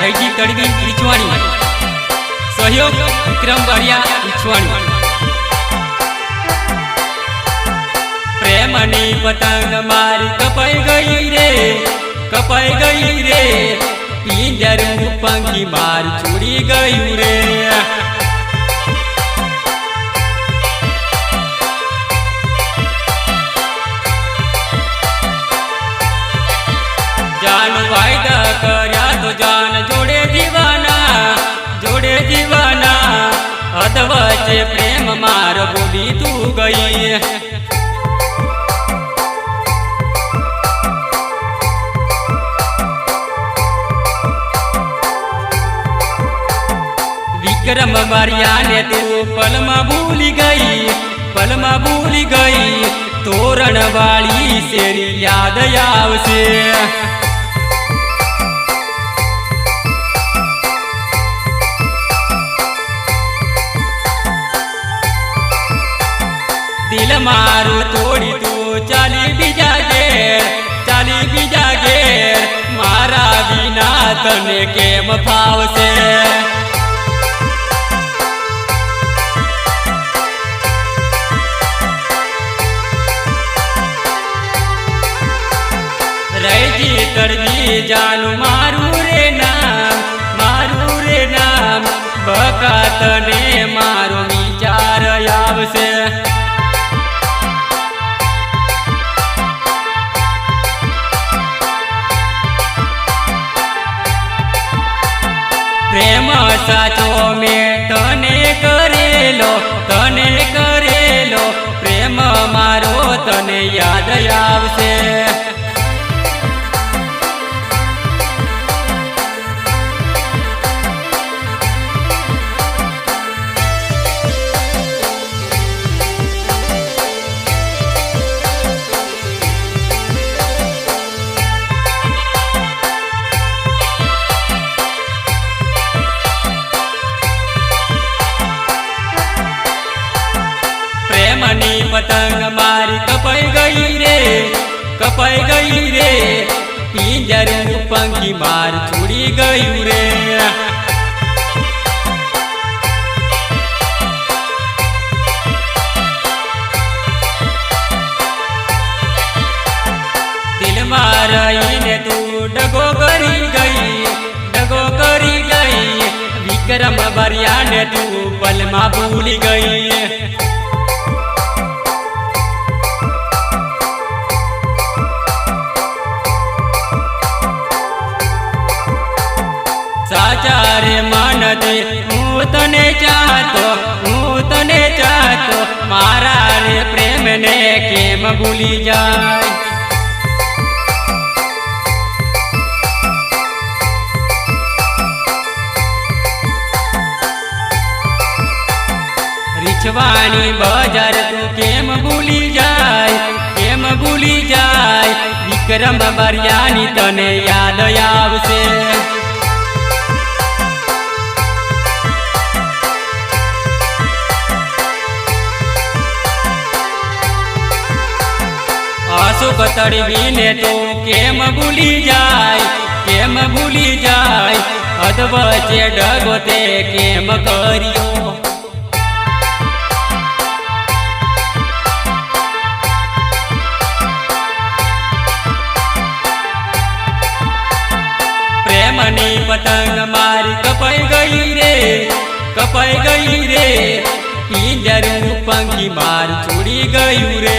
તડવી રીછવાણી સહયોગ વિક્રમ બારિયા રીછવાણી પ્રેમની પતંગ મારી કપાઈ ગઈ રે, કપાઈ ગઈ રે. પિંજરું પંખી માર છોડી ગયું રે. અધવચ્ચે પ્રેમ માર બોલી તું ગઈ. વિક્રમ મારિયાને તું પલમાં ભૂલી ગઈ, પલમાં ભૂલી ગઈ તોરણ વાળી શેરી યાદ આવશે. મારું તોડી તું, ચાલી બીજા ઘેર, ચાલી બીજા ઘેર, મારા વિના તને કેમ ફાવશે? રૈજી તરજી જાનું મારું રે નામ, મારું રે નામ બકાતને મારો પ્રેમ સાચો મેં તને કરેલો તને કરેલો. પ્રેમ મારો તને યાદ આવશે. પ્રેમની પતંગ મારી કપાઈ ગઈ રે, કપાઈ ગઈ રે. પિંજરનું પંખી માર છોડી ગયું રે. દિલમાં તું ડગો કરી ગઈ, ડગો કરી ગઈ. વિક્રમ બરિયાને તું પલમાં ભૂલી ગઈ. તને ચાહતો, હું તને ચાહતો, મારા રે પ્રેમને કેમ ભૂલી જાય? રીછવાની બજાર તું કેમ ભૂલી જાય? કેમ ભૂલી જાય? વિક્રમ બરિયાની તને યાદ આવશે. અશોક તડવીને તો કેમ ભૂલી જાય કેમ ભૂલી જાય અધવચ્ચે ડગો તે કેમ કર્યો પ્રેમની પતંગ મારી કપાઈ ગઈ રે કપાઈ ગઈ રે પિંજરું પંખી માર છોડી ગયું રે